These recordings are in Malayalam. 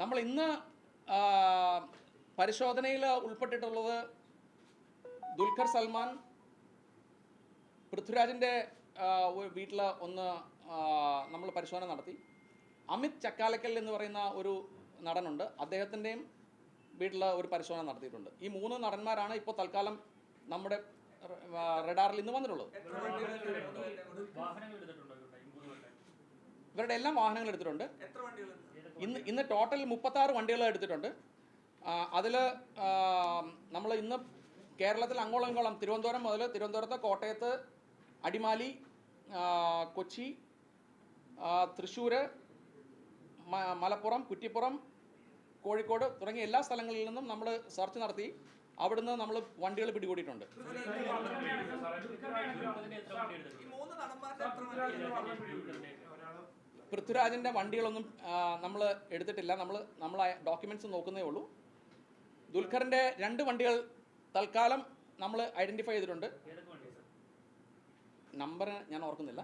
നമ്മൾ ഇന്ന് പരിശോധനയിൽ ഉൾപ്പെട്ടിട്ടുള്ളത് ദുൽഖർ സൽമാൻ പൃഥ്വിരാജിന്റെ വീട്ടിൽ ഒന്ന് നമ്മൾ പരിശോധന നടത്തി. അമിത് ചക്കാലക്കൽ എന്ന് പറയുന്ന ഒരു നടനുണ്ട്. അദ്ദേഹത്തിന്റെയും വീട്ടിൽ ഒരു പരിശോധന നടത്തിയിട്ടുണ്ട്. ഈ മൂന്ന് നടന്മാരാണ് ഇപ്പോൾ തൽക്കാലം നമ്മുടെ റെഡാറിൽ ഇന്ന് വന്നിട്ടുള്ളത്. ഇവരുടെ എല്ലാം വാഹനങ്ങൾ എടുത്തിട്ടുണ്ട്. ഇന്ന് ഇന്ന് ടോട്ടൽ മുപ്പത്താറ് വണ്ടികൾ എടുത്തിട്ടുണ്ട്. അതിൽ നമ്മൾ ഇന്ന് കേരളത്തിൽ അങ്ങോളം ഇങ്ങോളം തിരുവനന്തപുരം മുതൽ തിരുവനന്തപുരത്ത് കോട്ടയത്ത് അടിമാലി കൊച്ചി തൃശ്ശൂർ മലപ്പുറം കുറ്റിപ്പുറം കോഴിക്കോട് തുടങ്ങിയ എല്ലാ സ്ഥലങ്ങളിൽ നിന്നും നമ്മൾ സെർച്ച് നടത്തി. അവിടുന്ന് നമ്മൾ വണ്ടികൾ പിടികൂടിയിട്ടുണ്ട്. ദുൽഖറിന്റെ ഈ മൂന്ന് നടന്മാരുടെ എത്ര വണ്ടികൾ ദുൽഖറിന്റെ പൃഥ്വിരാജിന്റെ വണ്ടികളൊന്നും നമ്മൾ എടുത്തിട്ടില്ല. നമ്മൾ നമ്മൾ ഡോക്യുമെന്റ്സ് നോക്കുന്നേ ഉള്ളൂ. ദുൽഖറിന്റെ രണ്ട് വണ്ടികൾ തൽക്കാലം നമ്മൾ ഐഡന്റിഫൈ ചെയ്തിട്ടുണ്ട്. നമ്പർ ഞാൻ ഓർക്കുന്നില്ല.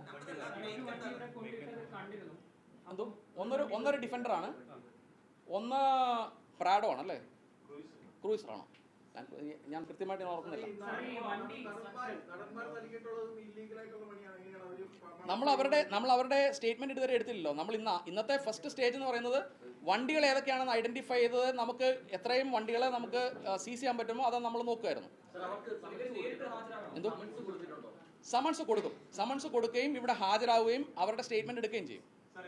എന്തോ ഒന്നൊരു ഒന്നൊരു ഡിഫൻഡറാണ് ഒന്ന് പ്രാഡോ ആണല്ലേ ഞാൻ ഞാൻ കൃത്യമായിട്ട് ഞാൻ ഓർക്കുന്നില്ല. നമ്മൾ അവരുടെ നമ്മൾ അവരുടെ സ്റ്റേറ്റ്മെന്റ് ഇതുവരെ എടുത്തില്ലല്ലോ. നമ്മൾ ഇന്ന ഇന്നത്തെ ഫസ്റ്റ് സ്റ്റേജ് എന്ന് പറയുന്നത് വണ്ടികൾ ഏതൊക്കെയാണെന്ന് ഐഡന്റിഫൈ ചെയ്തത് നമുക്ക് എത്രയും വണ്ടികളെ നമുക്ക് സീസ് ചെയ്യാൻ പറ്റുമോ അത് നമ്മൾ നോക്കുമായിരുന്നു എന്തോ? സമൺസ് കൊടുക്കും. സമൺസ് കൊടുക്കുകയും ഇവിടെ ഹാജരാവുകയും അവരുടെ സ്റ്റേറ്റ്മെന്റ് എടുക്കുകയും ചെയ്യും.